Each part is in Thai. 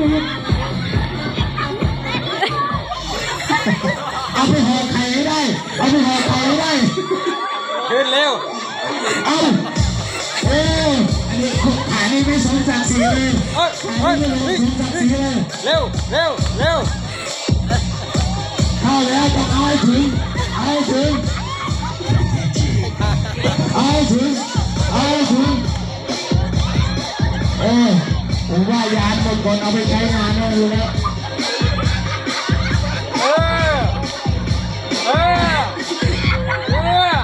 เด็อาไปห่อไข่ให้ได้ เอาไปห่อไข่ให้ได้ ขึ้นเร็ว เอาโอ้อันนี้ขายนี่ไม่สมจักสีเลยเฮ้ยเฮ้ขายนี่ไม่สมศักสีเลยเร็ว เร็ว เร็ว เข้าแล้วต้องเอาให้ถึง เอาให้ถึง เอาให้ถึง ผมว่ายานบางคนเอาไปใช้งานได้อยู่แล้วเออเออเออ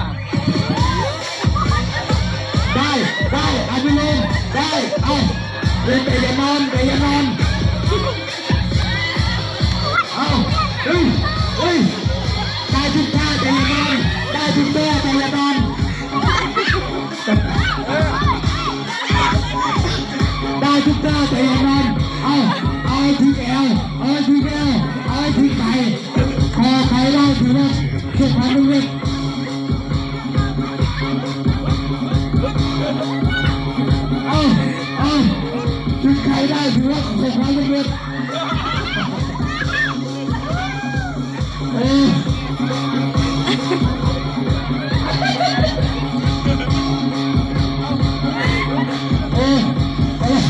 ได้ได้อาบิเลนได้เอาเดินไปอย่านอนไปอย่านอนเอาเฮ้ยเฮ้ยได้ทุกท่าแต่อย่านอนได้ทุกแม่แต่อย่านอน ใครได้ถือว่าสุดท้ายเล็กเอาเอาจุดใครได้ถือว่าสุดท้ายเล็ก